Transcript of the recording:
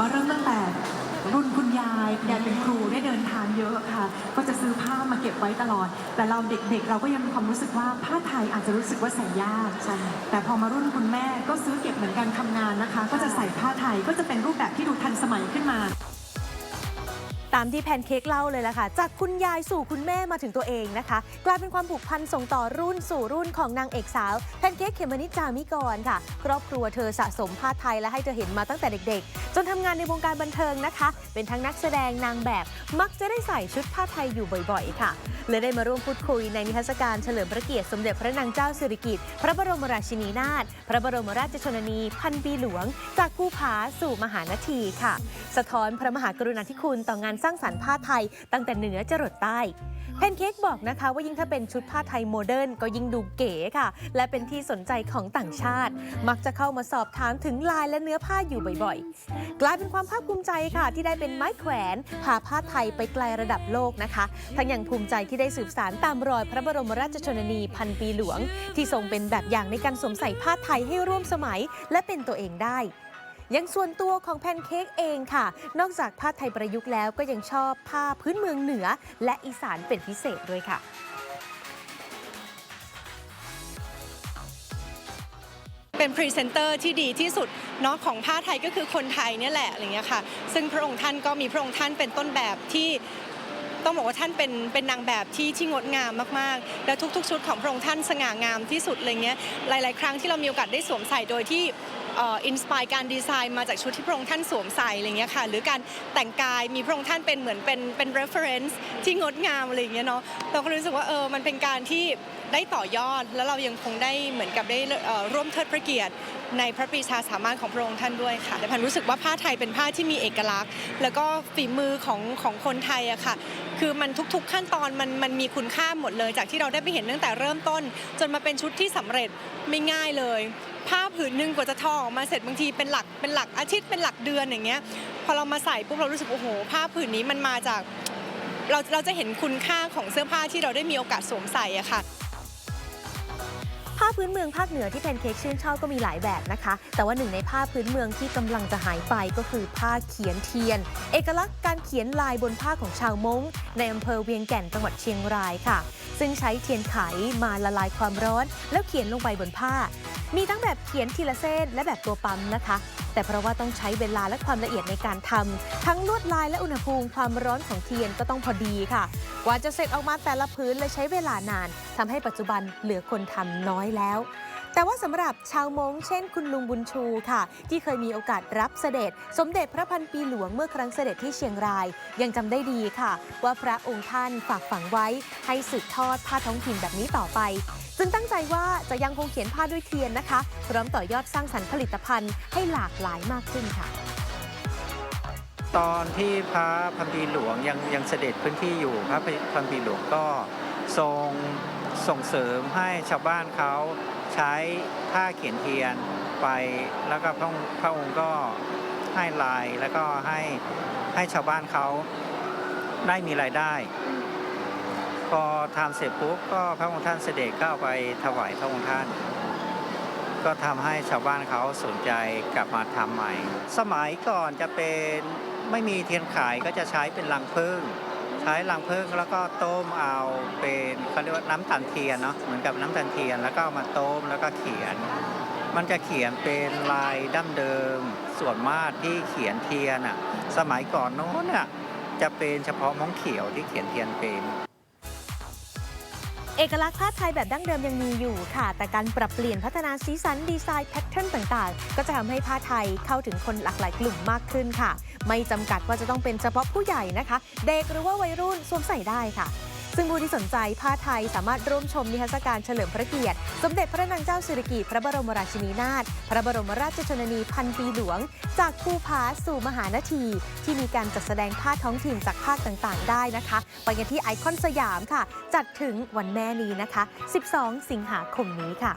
ว่าเริ่มตั้งแต่รุ่นคุณยายคุณยายเป็นครูได้เดินทางเยอะค่ะ ก็จะซื้อผ้ามาเก็บไว้ตลอด แต่เราเด็กๆ เราก็ยังมีความรู้สึกว่าผ้าไทยอาจจะรู้สึกว่าใส่ยากใช่แต่พอมารุ่นคุณแม่ก็ซื้อเก็บเหมือนกันทำงานนะคะ ก็จะใส่ผ้าไทยก็จะเป็นรูปแบบที่ดูทันสมัยขึ้นมา ตามที่แพนเค้กเล่าเลยล่ะค่ะ จากคุณยายสู่คุณแม่มาถึงตัวเองนะคะ กลายเป็นความผูกพันส่งต่อรุ่นสู่รุ่นของนางเอกสาวแพนเค้กเขมมนิดจามิกรค่ะ ครอบครัวเธอสะสมผ้าไทยและให้เธอเห็นมาตั้งแต่เด็กๆ จนทำงานในวงการบันเทิงนะคะ เป็นทั้งนักแสดงนางแบบ มักจะได้ใส่ชุดผ้าไทยอยู่บ่อยๆ ค่ะเลยได้มาร่วมพูดคุยในนิทรรศการเฉลิมพระเกียรติสมเด็จพระนางเจ้าสิริกิติ์พระบรมราชินีนาถพระบรมราชชนนีพันปีหลวง จากภูผาสู่มหานทีค่ะ สะท้อนพระมหากรุณาธิคุณต่องานสร้างสรรค์ผ้าไทย ตั้งแต่เหนือจรดใต้แพนเค้กบอกนะคะว่ายิ่งถ้าเป็นชุดผ้าไทยโมเดิร์นก็ยิ่งดูเก๋ค่ะ และเป็นที่สนใจของต่างชาติ มักจะเข้ามาสอบถามถึงลายและเนื้อผ้าอยู่บ่อยๆ กลายเป็นความภาคภูมิใจค่ะ ที่ได้เป็นไม้แขวนพาผ้าไทยไปไกลระดับโลกนะคะ ทั้งยังภูมิใจที่ได้สืบสารตามรอยพระบรมราชชนนีพันปีหลวง ที่ทรงเป็นแบบอย่างในการสวมใส่ผ้าไทยให้ร่วมสมัย และเป็นตัวเองได้ ยังส่วนตัวของแพนเค้กเองค่ะ นอกจากผ้าไทยประยุกต์แล้วก็ยังชอบผ้าพื้นเมืองเหนือ และอีสานเป็นพิเศษด้วยค่ะเป็นพรีเซนเตอร์ที่ดีที่สุดเนาะของผ้าไทยก็คือคนไทยเนี่ยแหละอะไรเงี้ยค่ะ ซึ่งพระองค์ท่านก็มีพระองค์ท่านเป็นต้นแบบที่ต้องบอกว่าท่านเป็นเป็นนางแบบที่ที่งดงามมากๆ แล้วทุกๆ ชุดของพระองค์ท่านสง่างามที่สุดอะไรเงี้ยหลาย ๆ ครั้งที่เรามีโอกาสได้สวมใส่โดยที่อินสปายการดีไซน์มาจากชุดที่พระองค์ท่านสวมใส่อะไรเงี้ยค่ะหรือการแต่งกายมีพระองค์ท่านเป็นเหมือนเป็นเป็น reference ที่งดงามอะไรเงี้ยเนาะเราก็รู้สึกว่าเออมันเป็นการที่ได้ต่อยอด แล้วเรายังคงได้เหมือนกับได้ร่วมเทิดพระเกียรติ ในพระปรีชาสามารถของพระองค์ท่านด้วยค่ะแต่พันรู้สึกว่าผ้าไทยเป็นผ้าที่มีเอกลักษณ์ แล้วก็ฝีมือของของคนไทยอะค่ะ คือมันทุกๆขั้นตอนมันมันมีคุณค่าหมดเลย จากที่เราได้ไปเห็นตั้งแต่เริ่มต้น จนมาเป็นชุดที่สำเร็จไม่ง่ายเลยผ้าผืนหนึ่งกว่าจะทอออกมาเสร็จบางทีเป็นหลักเป็นหลักอาทิตย์เป็นหลักเดือนอย่างเงี้ยพอเรามาใส่ปุ๊บเรารู้สึกโอ้โห ผ้าผืนนี้มันมาจากเราเราจะเห็นคุณค่าของเสื้อผ้าที่เราได้มีโอกาสสวมใส่อะค่ะผ้าพื้นเมืองภาคเหนือที่แพนเค้กชื่นชอบก็มีหลายแบบนะคะ แต่ว่าหนึ่งในผ้าพื้นเมืองที่กำลังจะหายไปก็คือผ้าเขียนเทียน เอกลักษณ์การเขียนลายบนผ้าของชาวม้งในอำเภอเวียงแก่นจังหวัดเชียงรายค่ะ ซึ่งใช้เทียนไขมาละลายความร้อน แล้วเขียนลงไปบนผ้า มีทั้งแบบเขียนทีละเส้นและแบบตัวปั๊มนะคะ แต่เพราะว่าต้องใช้เวลาและความละเอียดในการทำทั้งลวดลายและอุณหภูมิความร้อนของเทียนก็ต้องพอดีค่ะ กว่าจะเสร็จออกมาแต่ละพื้นเลยใช้เวลานานทำให้ปัจจุบันเหลือคนทำน้อยแล้ว แต่ว่าสำหรับชาวมงเช่นคุณลุงบุญชูค่ะ ที่เคยมีโอกาสรับเสด็จ สมเด็จพระพันปีหลวงเมื่อครั้งเสด็จที่เชียงราย ยังจำได้ดีค่ะ ว่าพระองค์ท่านฝากฝังไว้ ให้สืบทอดผ้าท้องถิ่นแบบนี้ต่อไปจึงตั้งใจว่าจะยังคงเขียนผ้าด้วยเทียนนะคะ พร้อมต่อยอดสร้างสรรค์ผลิตภัณฑ์ให้หลากหลายมากขึ้นค่ะตอนที่พระพันปีหลวงยังยังเสด็จพื้นที่อยู่พระพันปีหลวงก็ทรง ส่งเสริมให้ชาวบ้านเขาใช้ผ้าเขียนเทียนไป แล้วก็พระองค์พระองค์ก็ให้ลายแล้วก็ให้ให้ชาวบ้านเขาได้มีรายได้ พอทำเสร็จปุ๊บก็พระองค์ท่านเสด็จก็เอาไปถวายพระองค์ท่าน ก็ทำให้ชาวบ้านเขาสนใจกลับมาทำใหม่ สมัยก่อนจะเป็นไม่มีเทียนขายก็จะใช้เป็นรังผึ้ง ใช้รังผึ้งแล้วก็ต้มเอาเป็นเขาเรียกว่าน้ำตาลเทียนเนาะเหมือนกับน้ำตาลเทียนแล้วก็มาต้มแล้วก็เขียน มันจะเขียนเป็นลายดั้งเดิม ส่วนมากที่เขียนเทียนอะสมัยก่อนโน้นน่ะจะเป็นเฉพาะม้องเขียวที่เขียนเทียนเป็น เอกลักษณ์ผ้าไทยแบบดั้งเดิมยังมีอยู่ค่ะ แต่การปรับเปลี่ยนพัฒนาสีสันดีไซน์แพทเทิร์นต่างๆ ก็จะทำให้ผ้าไทยเข้าถึงคนหลากหลายกลุ่มมากขึ้นค่ะ ไม่จำกัดว่าจะต้องเป็นเฉพาะผู้ใหญ่นะคะ เด็กหรือว่าวัยรุ่นสวมใส่ได้ค่ะ ซึ่งผู้ที่สนใจผ้าไทยสามารถร่วมชมนิทรรศการเฉลิมพระเกียรติ สมเด็จพระนางเจ้าสิริกิติ์พระบรมราชินีนาถพระบรมราชชนนีพันปีหลวง จากภูผาสู่มหานาที ที่มีการจัดแสดงผ้าท้องถิ่นจากภาคต่างๆ ได้นะคะ ไปกันที่ไอคอนสยามค่ะ จัดถึงวันแม่นี้นะคะ 12 สิงหาคมนี้ค่ะ